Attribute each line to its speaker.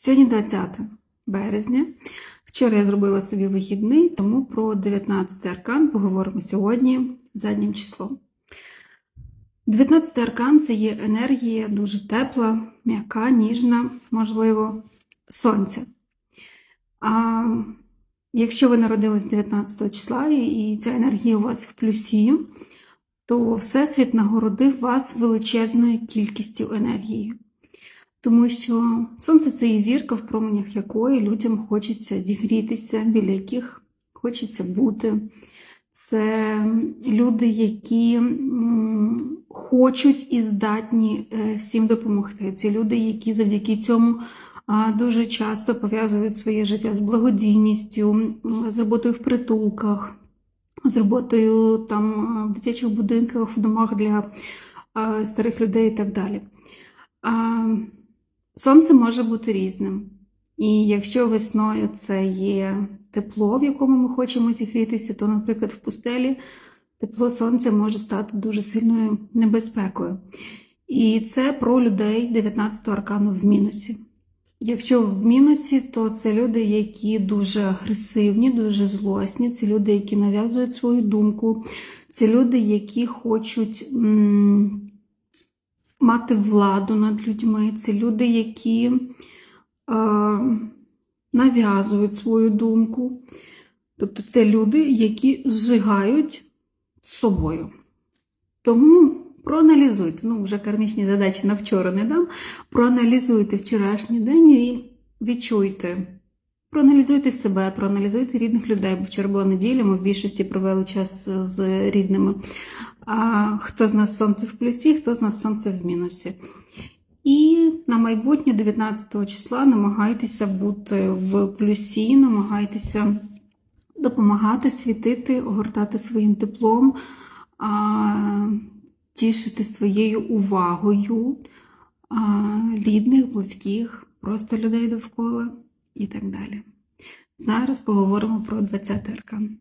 Speaker 1: Сьогодні 20 березня. Вчора я зробила собі вихідний, тому про 19 аркан поговоримо сьогодні заднім числом. 19 аркан це є енергія дуже тепла, м'яка, ніжна, можливо, сонця. А якщо ви народились 19 числа і ця енергія у вас в плюсі, то Всесвіт нагородив вас величезною кількістю енергії. Тому що сонце це і зірка, в променях якої людям хочеться зігрітися, біля яких хочеться бути. Це люди, які хочуть і здатні е, всім допомогти. Це люди, які завдяки цьому дуже часто пов'язують своє життя з благодійністю, з роботою в притулках, з роботою там в дитячих будинках, в домах для старих людей і так далі. Сонце може бути різним. І якщо весною це є тепло, в якому ми хочемо зігрітися, то, наприклад, в пустелі тепло сонця може стати дуже сильною небезпекою. І це про людей 19-го аркану в мінусі. Якщо в мінусі, то це люди, які дуже агресивні, дуже злосні, це люди, які нав'язують свою думку, це люди, які хочуть. м, мати владу над людьми, це люди, які е, нав'язують свою думку. Тобто це люди, які зжигають собою. Тому проаналізуйте, ну, вже кармічні задачі на вчора не дам. Проаналізуйте вчорашній день і відчуйте. Проаналізуйте себе, проаналізуйте рідних людей, бо вчора була неділя, ми в більшості провели час з рідними. Хто з нас сонце в плюсі, хто з нас сонце в мінусі. І на майбутнє 19 числа намагайтеся бути в плюсі, намагайтеся допомагати, світити, огортати своїм теплом, тішити своєю увагою рідних, близьких, просто людей довкола і так далі. Зараз поговоримо про 20 аркан.